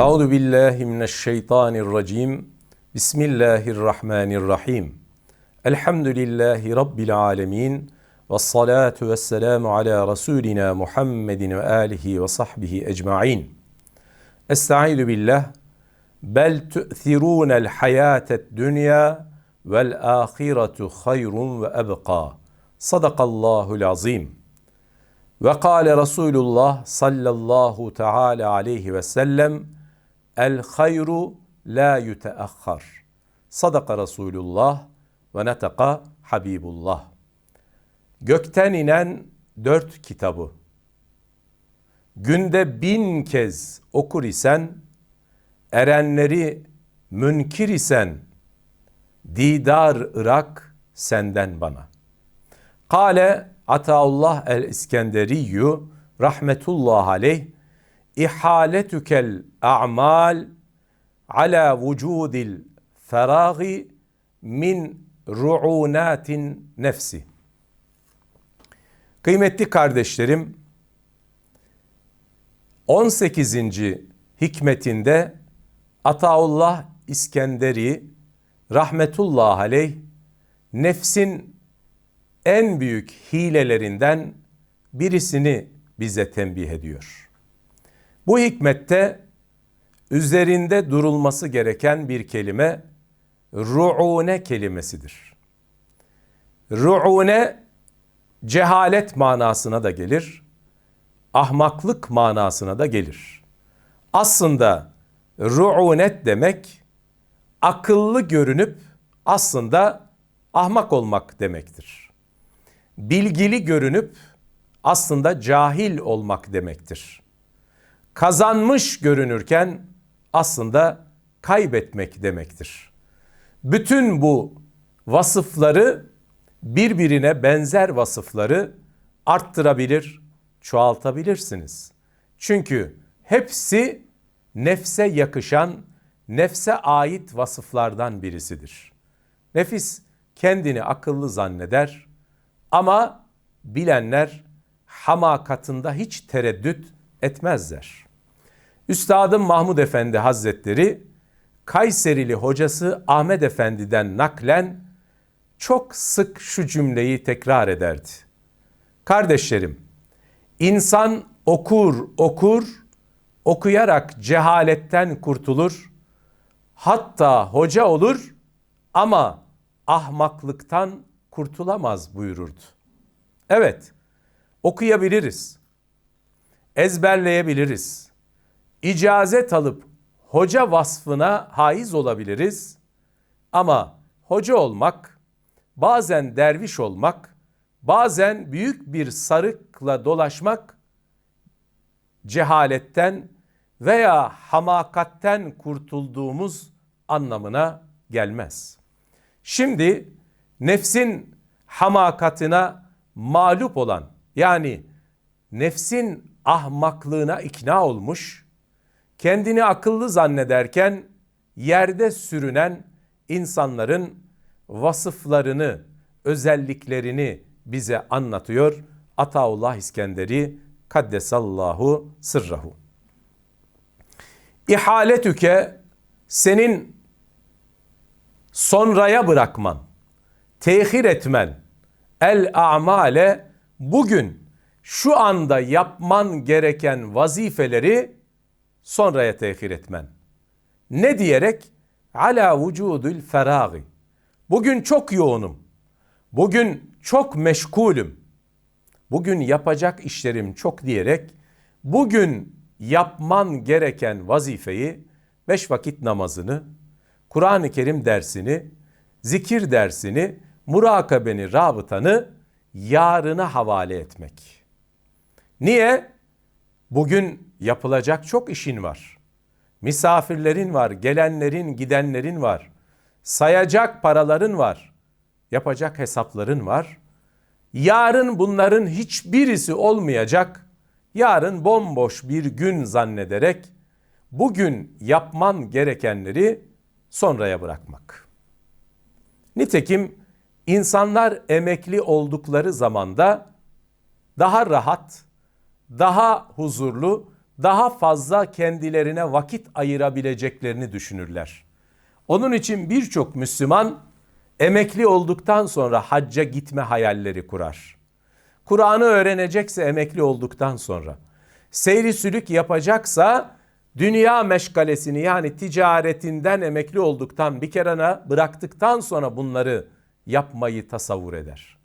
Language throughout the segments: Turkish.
Euzu billahi mineşşeytanirracim. Bismillahirrahmanirrahim. Elhamdülillahi rabbil alamin. Ve salatu vesselamu ala rasulina Muhammedin ve alihi ve sahbihi ecmaîn. Estaizu billah. Bel tu'thirûnel hayâted dünya vel âhiretu hayrun ve ebqâ. Sadakallahul azim. Ve kâle Resulullah sallallahu teala aleyhi ve sellem El hayru la yuteahhar. Sadaka Resulullah ve netaka Habibullah. Gökten inen dört kitabı günde bin kez okur isen, erenleri münkir isen, didar Irak senden bana. Kale Ataullah el-İskenderiyyü rahmetullah aleyh ihaletükel a'mal ala vücudil feragi min ru'unatin nefsi. Kıymetli kardeşlerim, 18. hikmetinde Ataullah İskenderi rahmetullah aleyh nefsin en büyük hilelerinden birisini bize tembih ediyor. Bu hikmette üzerinde durulması gereken bir kelime ruune kelimesidir. Ruune cehalet manasına da gelir, ahmaklık manasına da gelir. Aslında ruunet demek akıllı görünüp aslında ahmak olmak demektir. Bilgili görünüp aslında cahil olmak demektir. Kazanmış görünürken aslında kaybetmek demektir. Bütün bu vasıfları birbirine benzer vasıfları arttırabilir, çoğaltabilirsiniz. Çünkü hepsi nefse yakışan, nefse ait vasıflardan birisidir. Nefis kendini akıllı zanneder ama bilenler hamakatında hiç tereddüt etmezler. Üstadım Mahmud Efendi Hazretleri Kayserili hocası Ahmet Efendi'den naklen çok sık şu cümleyi tekrar ederdi. Kardeşlerim, insan okur okur, okuyarak cehaletten kurtulur, hatta hoca olur ama ahmaklıktan kurtulamaz buyururdu. Evet, okuyabiliriz, ezberleyebiliriz, icazet alıp hoca vasfına haiz olabiliriz ama hoca olmak, bazen derviş olmak, bazen büyük bir sarıkla dolaşmak cehaletten veya hamakatten kurtulduğumuz anlamına gelmez. Şimdi nefsin hamakatına mağlup olan yani nefsin ahmaklığına ikna olmuş, kendini akıllı zannederken yerde sürünen insanların vasıflarını, özelliklerini bize anlatıyor Ataullah İskenderi Kaddesallahu sırrahu. İhaletüke senin sonraya bırakman, tehir etmen, el a'male bugün şu anda yapman gereken vazifeleri sonraya tehir etmen. Ne diyerek? Ala vücudül feragi. Bugün çok yoğunum. Bugün çok meşgulüm. Bugün yapacak işlerim çok diyerek bugün yapman gereken vazifeyi beş vakit namazını, Kur'an-ı Kerim dersini, zikir dersini, murakabeni, rabıtanı yarına havale etmek. Niye? Bugün yapılacak çok işin var. Misafirlerin var, gelenlerin, gidenlerin var. Sayacak paraların var. Yapacak hesapların var. Yarın bunların hiçbirisi olmayacak. Yarın bomboş bir gün zannederek bugün yapman gerekenleri sonraya bırakmak. Nitekim insanlar emekli oldukları zamanda daha rahat, daha huzurlu, daha fazla kendilerine vakit ayırabileceklerini düşünürler. Onun için birçok Müslüman emekli olduktan sonra hacca gitme hayalleri kurar. Kur'an'ı öğrenecekse emekli olduktan sonra, seyri sülük yapacaksa dünya meşgalesini yani ticaretinden emekli olduktan bir kerana bıraktıktan sonra bunları yapmayı tasavvur eder.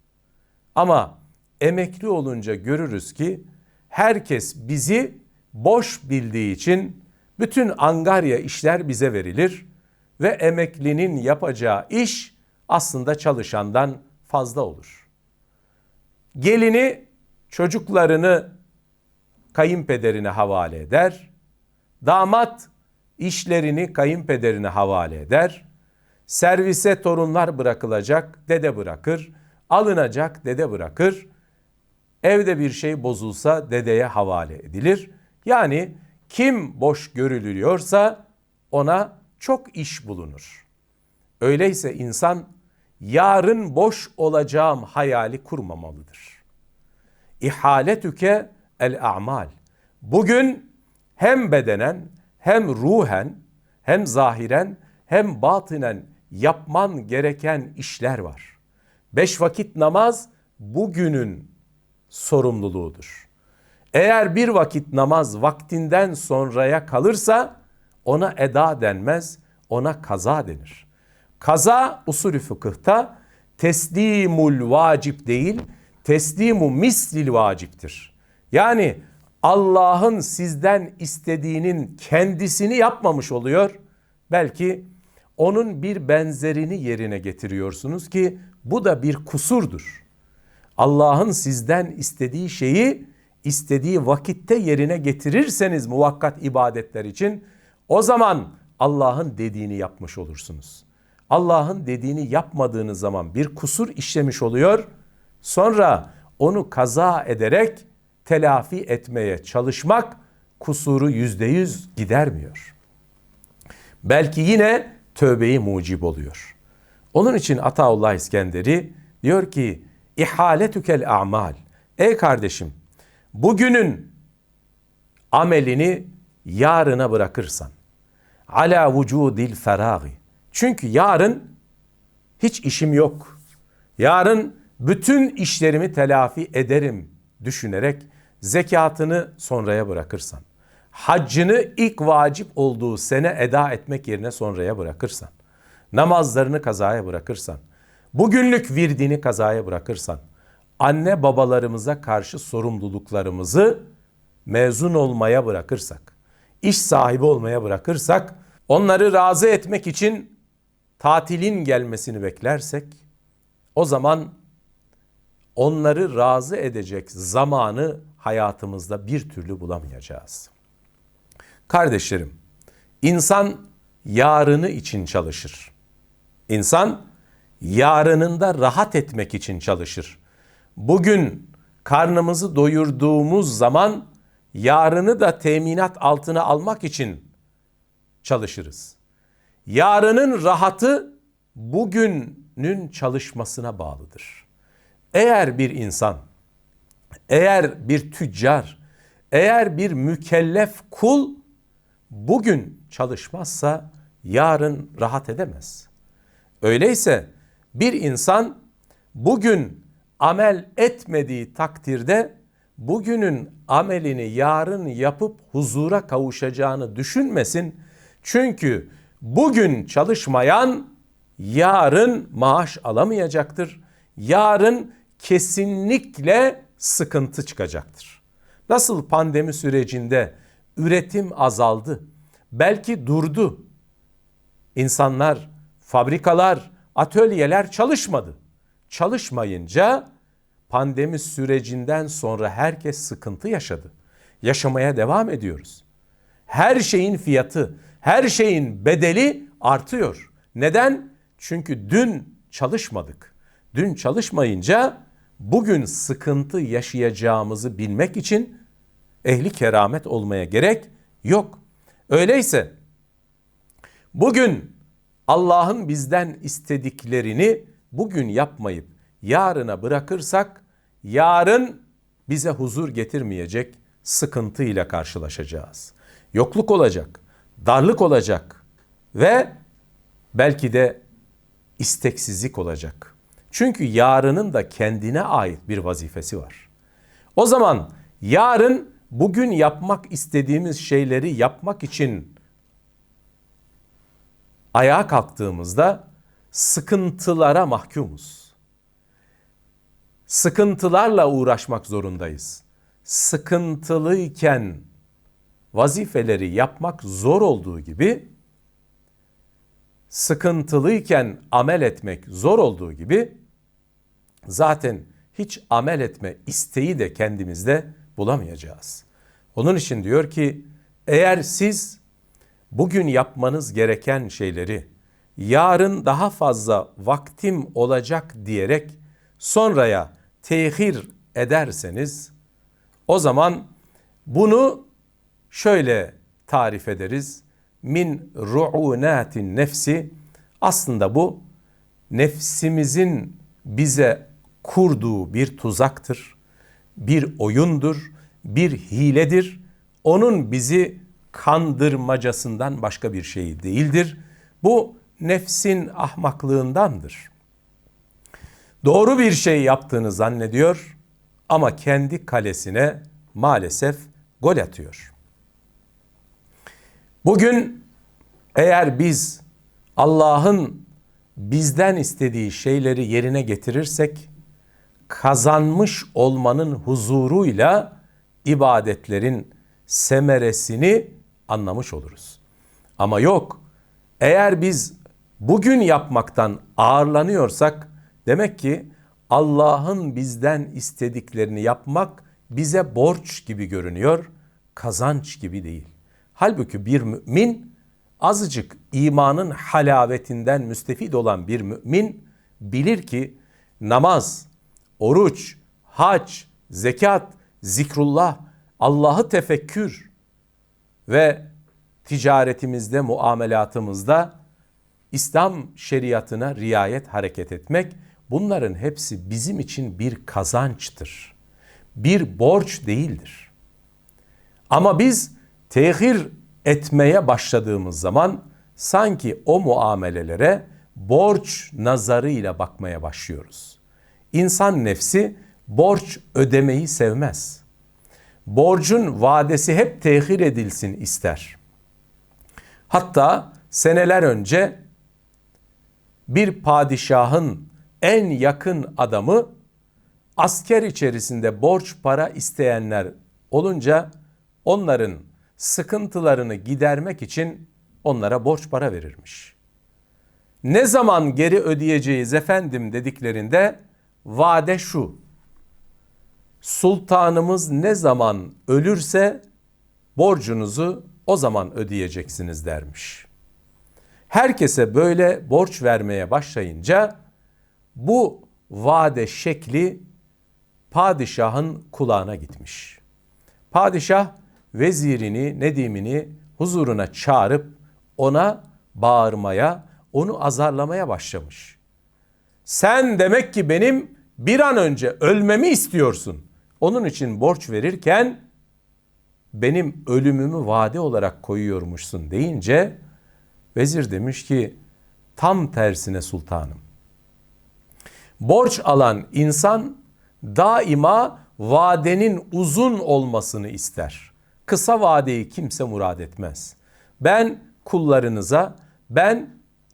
Ama emekli olunca görürüz ki herkes bizi boş bildiği için bütün angarya işler bize verilir ve emeklinin yapacağı iş aslında çalışandan fazla olur. Gelini çocuklarını kayınpederine havale eder. Damat işlerini kayınpederine havale eder. Servise torunlar bırakılacak, dede bırakır. Alınacak, dede bırakır. Evde bir şey bozulsa dedeye havale edilir. Yani kim boş görülüyorsa ona çok iş bulunur. Öyleyse insan yarın boş olacağım hayali kurmamalıdır. İhaletüke el a'mal. Bugün hem bedenen hem ruhen hem zahiren hem batinen yapman gereken işler var. Beş vakit namaz bugünün sorumluluğudur. Eğer bir vakit namaz vaktinden sonraya kalırsa ona eda denmez, ona kaza denir. Kaza usulü fıkıhta teslimul vacip değil, teslimu mislil vaciptir. Yani Allah'ın sizden istediğinin kendisini yapmamış oluyor. Belki onun bir benzerini yerine getiriyorsunuz ki bu da bir kusurdur. Allah'ın sizden istediği şeyi istediği vakitte yerine getirirseniz muvakkat ibadetler için o zaman Allah'ın dediğini yapmış olursunuz. Allah'ın dediğini yapmadığınız zaman bir kusur işlemiş oluyor. Sonra onu kaza ederek telafi etmeye çalışmak kusuru yüzde yüz gidermiyor. Belki yine tövbeyi mucib oluyor. Onun için Ataullah İskenderi diyor ki İhaletükel a'mal. Ey kardeşim bugünün amelini yarına bırakırsan ala vücudil feragi. Çünkü yarın hiç işim yok. Yarın bütün işlerimi telafi ederim düşünerek zekatını sonraya bırakırsan, haccını ilk vacip olduğu sene eda etmek yerine sonraya bırakırsan, namazlarını kazaya bırakırsan, bugünlük virdini kazaya bırakırsan, anne babalarımıza karşı sorumluluklarımızı mezun olmaya bırakırsak, iş sahibi olmaya bırakırsak, onları razı etmek için tatilin gelmesini beklersek, o zaman onları razı edecek zamanı hayatımızda bir türlü bulamayacağız. Kardeşlerim, insan yarını için çalışır. İnsan yarınında rahat etmek için çalışır. Bugün karnımızı doyurduğumuz zaman yarını da teminat altına almak için çalışırız. Yarının rahatı bugünün çalışmasına bağlıdır. Eğer bir insan, eğer bir tüccar, eğer bir mükellef kul bugün çalışmazsa yarın rahat edemez. Öyleyse bir insan bugün amel etmediği takdirde bugünün amelini yarın yapıp huzura kavuşacağını düşünmesin. Çünkü bugün çalışmayan yarın maaş alamayacaktır. Yarın kesinlikle sıkıntı çıkacaktır. Nasıl pandemi sürecinde üretim azaldı, belki durdu. İnsanlar, fabrikalar, atölyeler çalışmadı. Çalışmayınca pandemi sürecinden sonra herkes sıkıntı yaşadı. Yaşamaya devam ediyoruz. Her şeyin fiyatı, her şeyin bedeli artıyor. Neden? Çünkü dün çalışmadık. Dün çalışmayınca bugün sıkıntı yaşayacağımızı bilmek için ehli keramet olmaya gerek yok. Öyleyse bugün Allah'ın bizden istediklerini bugün yapmayıp yarına bırakırsak yarın bize huzur getirmeyecek, sıkıntı ile karşılaşacağız. Yokluk olacak, darlık olacak ve belki de isteksizlik olacak. Çünkü yarının da kendine ait bir vazifesi var. O zaman yarın bugün yapmak istediğimiz şeyleri yapmak için ayağa kalktığımızda sıkıntılara mahkumuz. Sıkıntılarla uğraşmak zorundayız. Sıkıntılıyken vazifeleri yapmak zor olduğu gibi sıkıntılıyken amel etmek zor olduğu gibi zaten hiç amel etme isteği de kendimizde bulamayacağız. Onun için diyor ki eğer siz bugün yapmanız gereken şeyleri yarın daha fazla vaktim olacak diyerek sonraya tehir ederseniz o zaman bunu şöyle tarif ederiz. Min ru'unatin nefsi aslında bu nefsimizin bize kurduğu bir tuzaktır, bir oyundur, bir hiledir. Onun bizi kandırmacasından başka bir şey değildir. Bu nefsin ahmaklığındandır. Doğru bir şey yaptığını zannediyor ama kendi kalesine maalesef gol atıyor. Bugün eğer biz Allah'ın bizden istediği şeyleri yerine getirirsek kazanmış olmanın huzuruyla ibadetlerin semeresini anlamış oluruz. Ama yok eğer biz bugün yapmaktan ağırlanıyorsak demek ki Allah'ın bizden istediklerini yapmak bize borç gibi görünüyor, kazanç gibi değil. Halbuki bir mümin azıcık imanın halavetinden müstefid olan bir mümin bilir ki namaz, oruç, hac, zekat, zikrullah, Allah'ı tefekkür ve ticaretimizde, muamelatımızda İslam şeriatına riayet hareket etmek bunların hepsi bizim için bir kazançtır. Bir borç değildir. Ama biz tehir etmeye başladığımız zaman sanki o muamelelere borç nazarıyla bakmaya başlıyoruz. İnsan nefsi borç ödemeyi sevmez. Borcun vadesi hep tehir edilsin ister. Hatta seneler önce bir padişahın en yakın adamı asker içerisinde borç para isteyenler olunca onların sıkıntılarını gidermek için onlara borç para verirmiş. Ne zaman geri ödeyeceğiz efendim dediklerinde vade şu. Sultanımız ne zaman ölürse borcunuzu o zaman ödeyeceksiniz dermiş. Herkese böyle borç vermeye başlayınca bu vade şekli padişahın kulağına gitmiş. Padişah vezirini, nedimini huzuruna çağırıp ona bağırmaya, onu azarlamaya başlamış. Sen demek ki benim bir an önce ölmemi istiyorsun. Onun için borç verirken benim ölümümü vade olarak koyuyormuşsun deyince vezir demiş ki tam tersine sultanım. Borç alan insan daima vadenin uzun olmasını ister. Kısa vadeyi kimse murad etmez. Ben kullarınıza, ben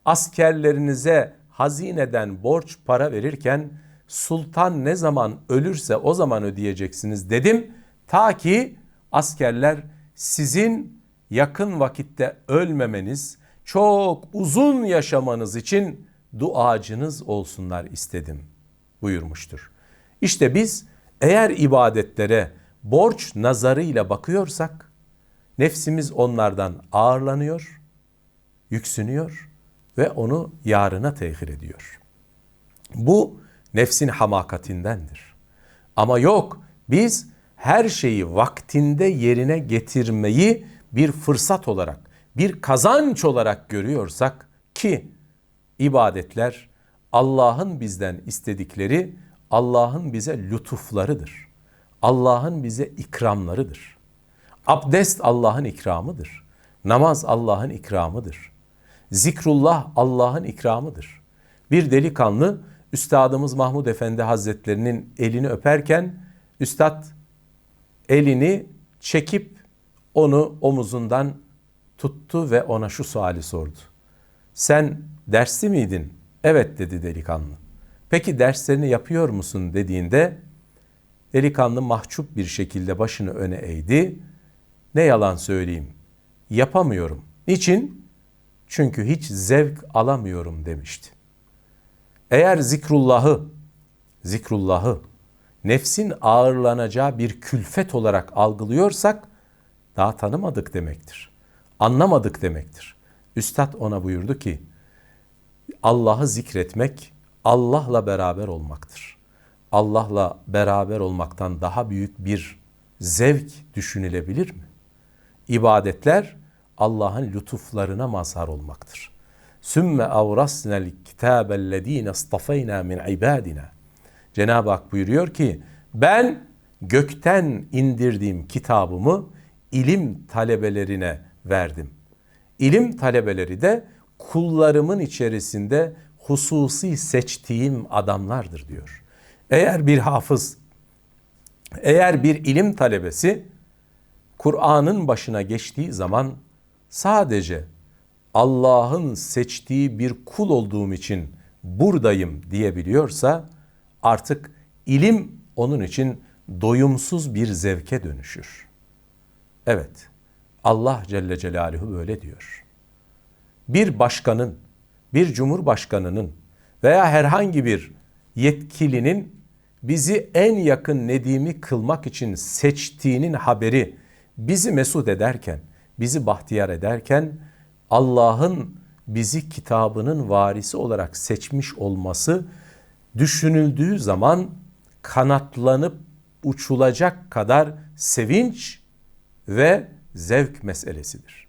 askerlerinize hazineden borç para verirken sultan ne zaman ölürse o zaman ödeyeceksiniz dedim. Ta ki askerler sizin yakın vakitte ölmemeniz, çok uzun yaşamanız için duacınız olsunlar istedim buyurmuştur. İşte biz eğer ibadetlere borç nazarıyla bakıyorsak nefsimiz onlardan ağırlanıyor, yüksünüyor ve onu yarına tehir ediyor. Bu nefsin hamakatindendir. Ama yok biz her şeyi vaktinde yerine getirmeyi bir fırsat olarak, bir kazanç olarak görüyorsak ki ibadetler Allah'ın bizden istedikleri Allah'ın bize lütuflarıdır. Allah'ın bize ikramlarıdır. Abdest Allah'ın ikramıdır. Namaz Allah'ın ikramıdır. Zikrullah Allah'ın ikramıdır. Bir delikanlı Üstadımız Mahmud Efendi Hazretlerinin elini öperken Üstad elini çekip onu omuzundan tuttu ve ona şu suali sordu. Sen dersli miydin? Evet dedi delikanlı. Peki derslerini yapıyor musun dediğinde delikanlı mahcup bir şekilde başını öne eğdi. Ne yalan söyleyeyim yapamıyorum. Niçin? Çünkü hiç zevk alamıyorum demişti. Eğer zikrullahı, zikrullahı nefsin ağırlanacağı bir külfet olarak algılıyorsak daha tanımadık demektir. Anlamadık demektir. Üstad ona buyurdu ki Allah'ı zikretmek Allah'la beraber olmaktır. Allah'la beraber olmaktan daha büyük bir zevk düşünülebilir mi? İbadetler Allah'ın lütuflarına mazhar olmaktır. Sümme avrasnel kitabellezine istafeyna min ibadina. Cenab-ı Hak buyuruyor ki ben gökten indirdiğim kitabımı ilim talebelerine verdim. İlim talebeleri de kullarımın içerisinde hususi seçtiğim adamlardır diyor. Eğer bir hafız, eğer bir ilim talebesi Kur'an'ın başına geçtiği zaman sadece Allah'ın seçtiği bir kul olduğum için buradayım diyebiliyorsa artık ilim onun için doyumsuz bir zevke dönüşür. Evet. Allah Celle Celaluhu böyle diyor. Bir başkanın, bir cumhurbaşkanının veya herhangi bir yetkilinin bizi en yakın nedimi kılmak için seçtiğinin haberi bizi mesut ederken, bizi bahtiyar ederken Allah'ın bizi kitabının varisi olarak seçmiş olması düşünüldüğü zaman kanatlanıp uçulacak kadar sevinç ve zevk meselesidir.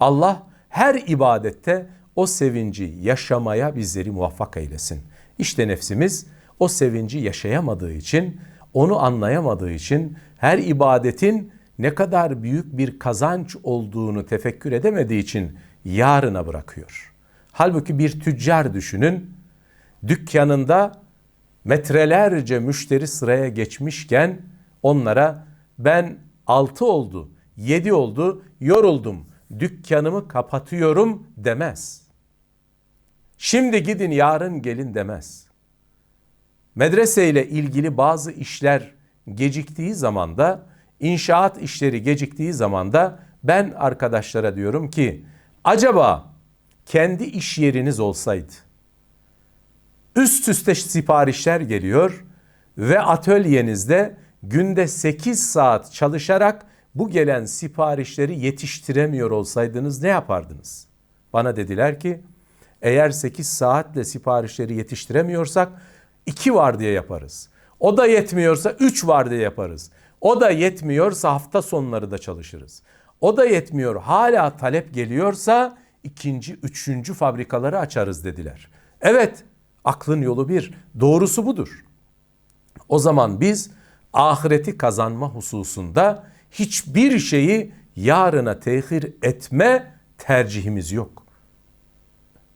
Allah her ibadette o sevinci yaşamaya bizleri muvaffak eylesin. İşte nefsimiz o sevinci yaşayamadığı için, onu anlayamadığı için her ibadetin ne kadar büyük bir kazanç olduğunu tefekkür edemediği için yarına bırakıyor. Halbuki bir tüccar düşünün, dükkanında metrelerce müşteri sıraya geçmişken onlara ben altı oldu, yedi oldu, yoruldum, dükkanımı kapatıyorum demez. Şimdi gidin yarın gelin demez. Medreseyle ilgili bazı işler geciktiği zaman da inşaat işleri geciktiği zaman da ben arkadaşlara diyorum ki acaba kendi iş yeriniz olsaydı üst üste siparişler geliyor ve atölyenizde günde 8 saat çalışarak bu gelen siparişleri yetiştiremiyor olsaydınız ne yapardınız? Bana dediler ki eğer 8 saatle siparişleri yetiştiremiyorsak 2 var diye yaparız. O da yetmiyorsa 3 var diye yaparız. O da yetmiyorsa hafta sonları da çalışırız. O da yetmiyor hala talep geliyorsa ikinci, üçüncü fabrikaları açarız dediler. Evet aklın yolu bir. Doğrusu budur. O zaman biz ahireti kazanma hususunda hiçbir şeyi yarına tehir etme tercihimiz yok.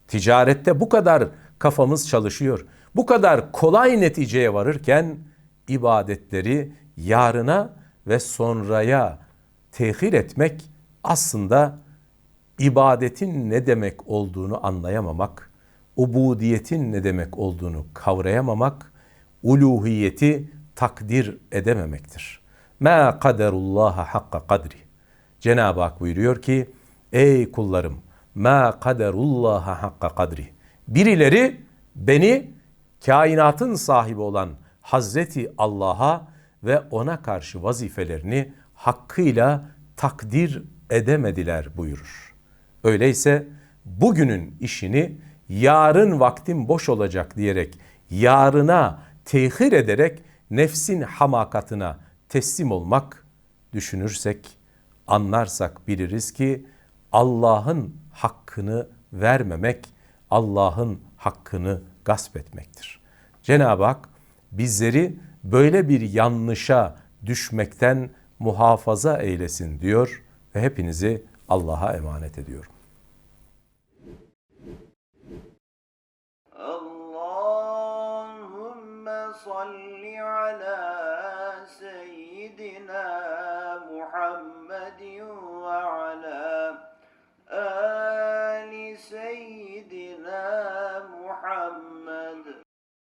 Ticarette bu kadar kafamız çalışıyor. Bu kadar kolay neticeye varırken ibadetleri yarına ve sonraya tehir etmek aslında ibadetin ne demek olduğunu anlayamamak, ubudiyetin ne demek olduğunu kavrayamamak, uluhiyeti takdir edememektir. Ma kaderullaha hakka kadri. Cenab-ı Hak buyuruyor ki ey kullarım ma kaderullaha hakka kadri. Birileri beni kainatın sahibi olan Hazreti Allah'a ve ona karşı vazifelerini hakkıyla takdir edemediler buyurur. Öyleyse bugünün işini yarın vaktim boş olacak diyerek yarına tehir ederek nefsin hamakatına teslim olmak düşünürsek, anlarsak biliriz ki Allah'ın hakkını vermemek, Allah'ın hakkını gasp etmektir. Cenab-ı Hak bizleri böyle bir yanlışa düşmekten muhafaza eylesin diyor ve hepinizi Allah'a emanet ediyorum. Allahümme salli ala seyyidina سيدنا محمد وعلى آله